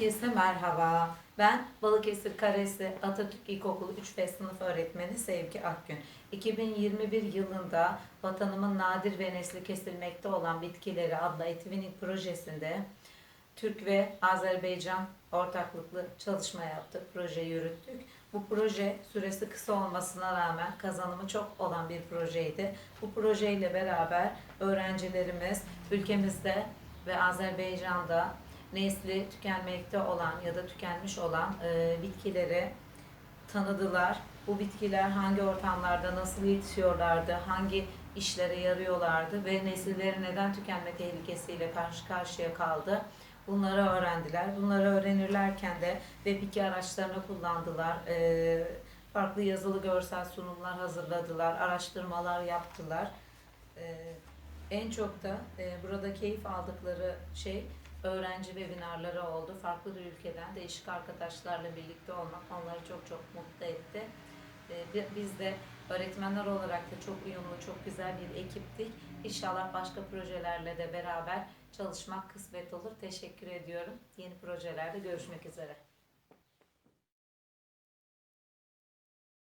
Herkese merhaba. Ben Balıkesir Karesi Atatürk İlkokulu 3 ve sınıf öğretmeni Sevgi Akgün. 2021 yılında vatanımın nadir ve nesli kesilmekte olan bitkileri adlı Etvinning projesinde Türk ve Azerbaycan ortaklıklı çalışma yaptık, proje yürüttük. Bu proje süresi kısa olmasına rağmen kazanımı çok olan bir projeydi. Bu projeyle beraber öğrencilerimiz ülkemizde ve Azerbaycan'da nesli tükenmekte olan ya da tükenmiş olan e, bitkileri tanıdılar. Bu bitkiler hangi ortamlarda nasıl yetişiyorlardı, hangi işlere yarıyorlardı ve nesilleri neden tükenme tehlikesiyle karşı karşıya kaldı. Bunları öğrendiler. Bunları öğrenirlerken de web 2 araçlarını kullandılar. E, farklı yazılı görsel sunumlar hazırladılar, araştırmalar yaptılar. E, en çok da e, burada keyif aldıkları şey öğrenci webinarları oldu. Farklı bir ülkeden değişik arkadaşlarla birlikte olmak onları çok çok mutlu etti. E, bi- Biz de öğretmenler olarak da çok uyumlu, çok güzel bir ekiptik. İnşallah başka projelerle de beraber çalışmak kısmet olur. Teşekkür ediyorum. Yeni projelerde görüşmek üzere.